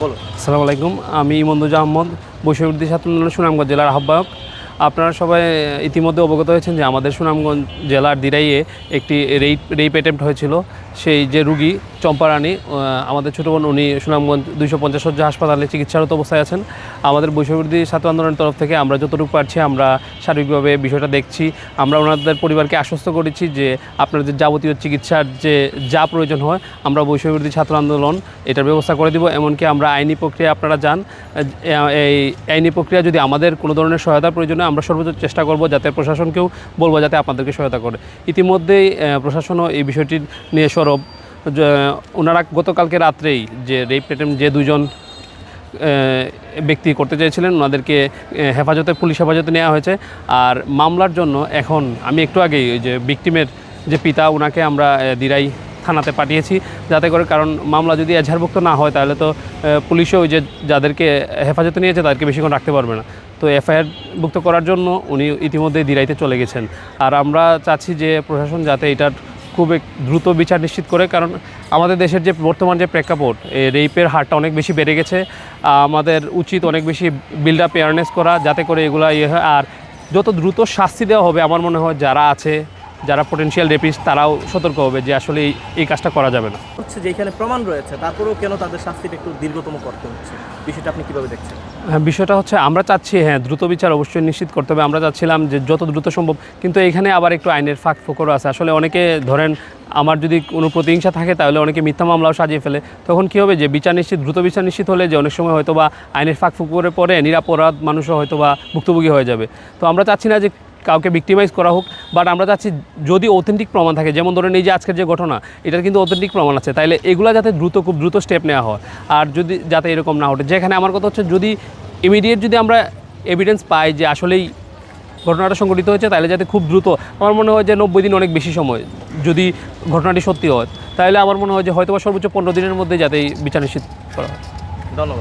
আসসালামু আলাইকুম, আমি ইমন্দুজ আহমদ বৈশ্বদ্দি ছাত্র আন্দোলন সুনামগঞ্জ জেলার আহ্বায়ক। আপনারা সবাই ইতিমধ্যে অবগত হয়েছেন যে আমাদের সুনামগঞ্জ জেলার দিরাইয়ে একটি রেপ রেপ অ্যাটেম্প্ট হয়েছিল। সেই যে রুগী চম্পারানী আমাদের ছোটো বোন, উনি সুনামগঞ্জ দুইশো পঞ্চাশ সজ্জা হাসপাতালে চিকিৎসারত অবস্থায় আছেন। আমাদের বৈশ্ববিদ্যুৎ ছাত্র আন্দোলনের তরফ থেকে আমরা যতটুকু পারছি আমরা সার্বিকভাবে বিষয়টা দেখছি। আমরা ওনাদের পরিবারকে আশ্বস্ত করেছি যে আপনাদের যাবতীয় চিকিৎসার যে যা প্রয়োজন হয় আমরা বৈশ্ববিরোধী ছাত্র আন্দোলন এটার ব্যবস্থা করে দিব। এমনকি আমরা আইনি প্রক্রিয়া, আপনারা যান এই আইনি প্রক্রিয়া যদি আমাদের কোনো ধরনের সহায়তা প্রয়োজনে আমরা সর্বোচ্চ চেষ্টা করব যাতে প্রশাসনকেও বলব যাতে আপনাদেরকে সহায়তা করে। ইতিমধ্যেই প্রশাসনও এই বিষয়টি নিয়ে সরব ওনারা গতকালকে রাত্রেই যে রেপ অ্যাটেম্প যে দুজন ব্যক্তি করতে চেয়েছিলেন, ওনাদেরকে হেফাজতে, পুলিশ হেফাজতে নেওয়া হয়েছে। আর মামলার জন্য এখন আমি একটু আগেই ওই যে ভিকটিমের যে পিতা, ওনাকে আমরা দিরাই থানাতে পাঠিয়েছি যাতে করে, কারণ মামলা যদি এজাহারভুক্ত না হয়, তাহলে তো পুলিশও ওই যে যাদেরকে হেফাজতে নিয়েছে, তাদেরকে বেশিক্ষণ রাখতে পারবে না। তো এফআইআর ভুক্ত করার জন্য উনি ইতিমধ্যে দিরাইতে চলে গেছেন। আর আমরা চাচ্ছি যে প্রশাসন যাতে এটার খুব এক দ্রুত বিচার নিশ্চিত করে, কারণ আমাদের দেশের যে বর্তমান যে প্রেক্ষাপট রেপের হারটা অনেক বেশি বেড়ে গেছে। আমাদের উচিত অনেক বেশি বিল্ড আপ অ্যাওয়ারনেস করা, যাতে করে এগুলো ইয়ে হয়। আর যত দ্রুত শাস্তি দেওয়া হবে, আমার মনে হয় যারা আছে যারা পটেনশিয়াল রেপিস্ট তারাও সতর্ক হবে যে আসলে এই কাজটা করা যাবে না। হচ্ছে যে এখানে প্রমাণ রয়েছে তারপরেও কেন তাদের শাস্তিটা একটু দীর্ঘতম করতে হচ্ছে? বিষয়টা আপনি কীভাবে দেখছেন? হ্যাঁ বিষয়টা হচ্ছে আমরা চাচ্ছি হ্যাঁ দ্রুত বিচার অবশ্যই নিশ্চিত করতে হবে। আমরা চাচ্ছিলাম যে যত দ্রুত সম্ভব কিন্তু এখানে আবার একটু আইনের ফাঁক ফোকরও আছে। আসলে অনেকে ধরেন আমার যদি কোনো প্রতিহিংসা থাকে তাহলে অনেকে মিথ্যা মামলাও সাজিয়ে ফেলে। তখন কী হবে যে বিচার নিশ্চিত দ্রুত বিচার নিশ্চিত হলে যে অনেক সময় হয়তো বা আইনের ফাঁক ফুকরে পরে নিরাপরাধ মানুষও হয়তো বা ভুক্তভোগী হয়ে যাবে। তো আমরা চাচ্ছি না যে কাউকে ভিক্টিমাইজ করা হোক বাট আমরা চাচ্ছি যদি অথেন্টিক প্রমাণ থাকে, যেমন ধরেন এই যে আজকের যে ঘটনা, এটার কিন্তু অথেন্টিক প্রমাণ আছে, তাইলে এগুলো যাতে দ্রুত খুব দ্রুত স্টেপ নেওয়া হয়। আর যদি যাতে এরকম না ঘটে যেখানে আমার কথা হচ্ছে যদি ইমিডিয়েট যদি আমরা এভিডেন্স পাই যে আসলেই ঘটনাটা সংঘটিত হয়েছে তাহলে যাতে খুব দ্রুত, আমার মনে হয় যে নব্বই দিন অনেক বেশি সময় যদি ঘটনাটি সত্যি হয় তাহলে আমার মনে হয় যে হয়তো সর্বোচ্চ পনেরো দিনের মধ্যে যাতে বিচার নিশ্চিত করা হয়। ধন্যবাদ।